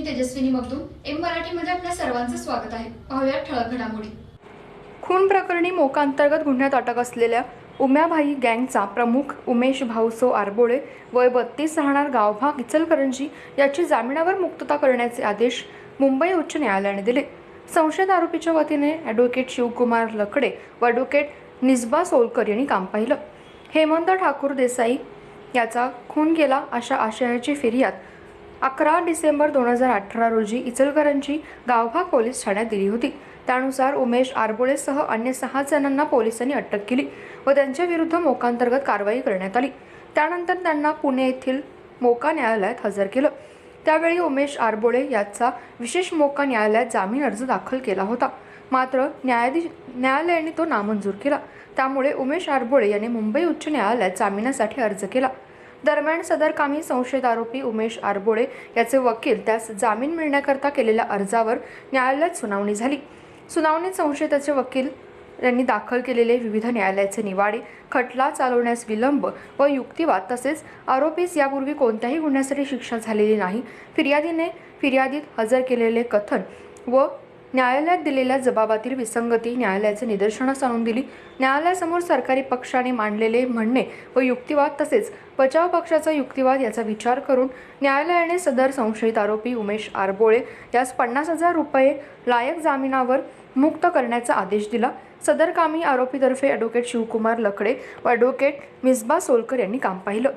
मी Tejaswini Magdum M मराठीमध्ये आपल्या सर्वांचं स्वागत आहे. पाहूया ठळक घडामोडी. खून प्रकरणी मोकांतर्गत गुन्ह्यात अटक असलेल्या उम्याभाई गँगचा प्रमुख उमेश भाऊसो आरबोळे वय बत्तीस राहणार गावभाग इचलकरंजी याची जामिनावर मुक्तता करण्याचे आदेश मुंबई उच्च न्यायालयाने दिले. संशयित आरोपीच्या वतीने ॲडव्होकेट शिवकुमार लकडे व ॲडव्होकेट निस्बा सोलकर यांनी काम पाहिलं. हेमंत ठाकूर देसाई याचा खून केला अशा आशयाची फिर्याद अकरा डिसेंबर दोन हजार अठरा रोजी इचलकरांची गावभाग पोलीस ठाण्यात दिली होती. त्यानुसार उमेश आरबोळेसह अन्य सहा जणांना पोलिसांनी अटक केली व त्यांच्या विरुद्ध मोकांतर्गत कारवाई करण्यात आली. त्यानंतर त्यांना पुणे येथील मोका न्यायालयात हजर केलं. त्यावेळी उमेश आरबोळे याचा विशेष मोका न्यायालयात जामीन अर्ज दाखल केला होता. मात्र न्यायाधीश न्यायालयाने तो नामंजूर केला. त्यामुळे उमेश आरबोळे यांनी मुंबई उच्च न्यायालयात जामिनासाठी अर्ज केला. दरम्यान सदर कामी संशयित आरोपी उमेश आरबोळे याचे वकील त्यास जामीन मिळण्याकरता केलेल्या अर्जावर न्यायालयात सुनावणी झाली. सुनावणीत संशयिताचे वकील यांनी दाखल केलेले विविध न्यायालयाचे निवाडे खटला चालवण्यास विलंब व युक्तिवाद तसेच आरोपीस यापूर्वी कोणत्याही गुन्ह्यासाठी शिक्षा झालेली नाही. फिर्यादीने फिर्यादीत हजर केलेले कथन व न्यायालयात दिलेल्या जबाबातील विसंगती न्यायालयाचे निदर्शनास आणून दिली. न्यायालयासमोर सरकारी पक्षाने मांडलेले म्हणणे व युक्तिवाद तसेच बचाव पक्षाचा युक्तिवाद याचा विचार करून न्यायालयाने सदर संशयित आरोपी उमेश आरबोळे यास पन्नास हजार रुपये लायक जामिनावर मुक्त करण्याचा आदेश दिला. सदर कामी आरोपीतर्फे ॲडव्होकेट शिवकुमार लकडे व ॲडव्होकेट मिसबा सोलकर यांनी काम पाहिलं.